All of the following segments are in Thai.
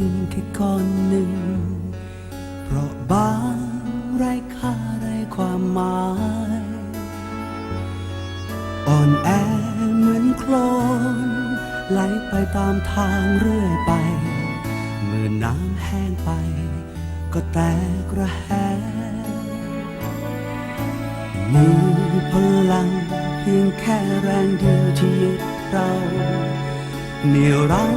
ดินแค่ก้อนหนึ่ง เพราะบางไรค่าไรความหมาย อ่อนแอเหมือนโคลนไหลไปตามทางเรื่อยไป เมื่อน้ำแห้งไป ก็แตกระแหงมีพลังเพียงแค่แรงเดียวที่เราเหนี่ยวรั้ง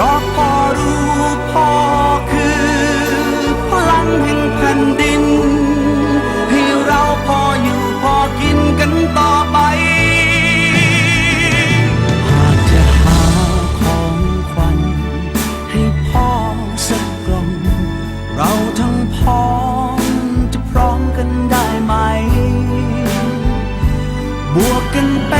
เพราะพ่อรู้พ่อคือพลังแห่งแผ่นดิน ให้เราพออยู่พอกินกันต่อไป หากจะหาของขวัญให้พ่อสักกล่อง เราทั้งพ้อจะพร้อมกันได้ไหม บวกกันเป็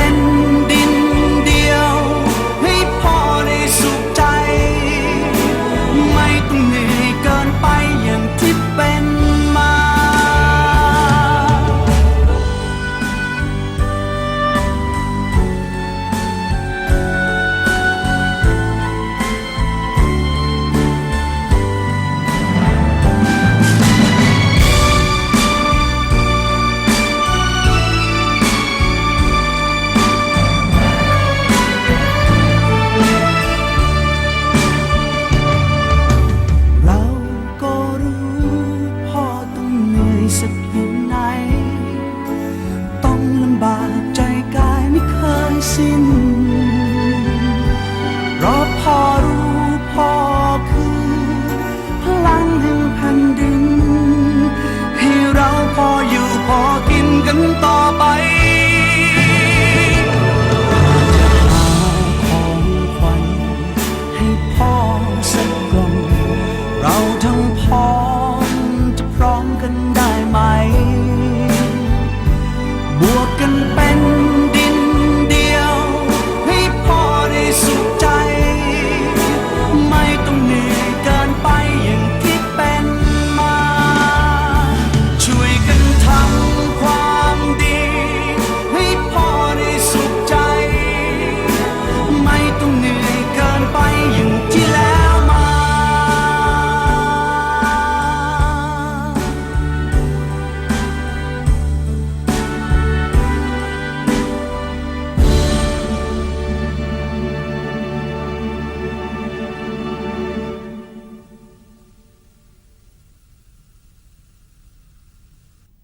ย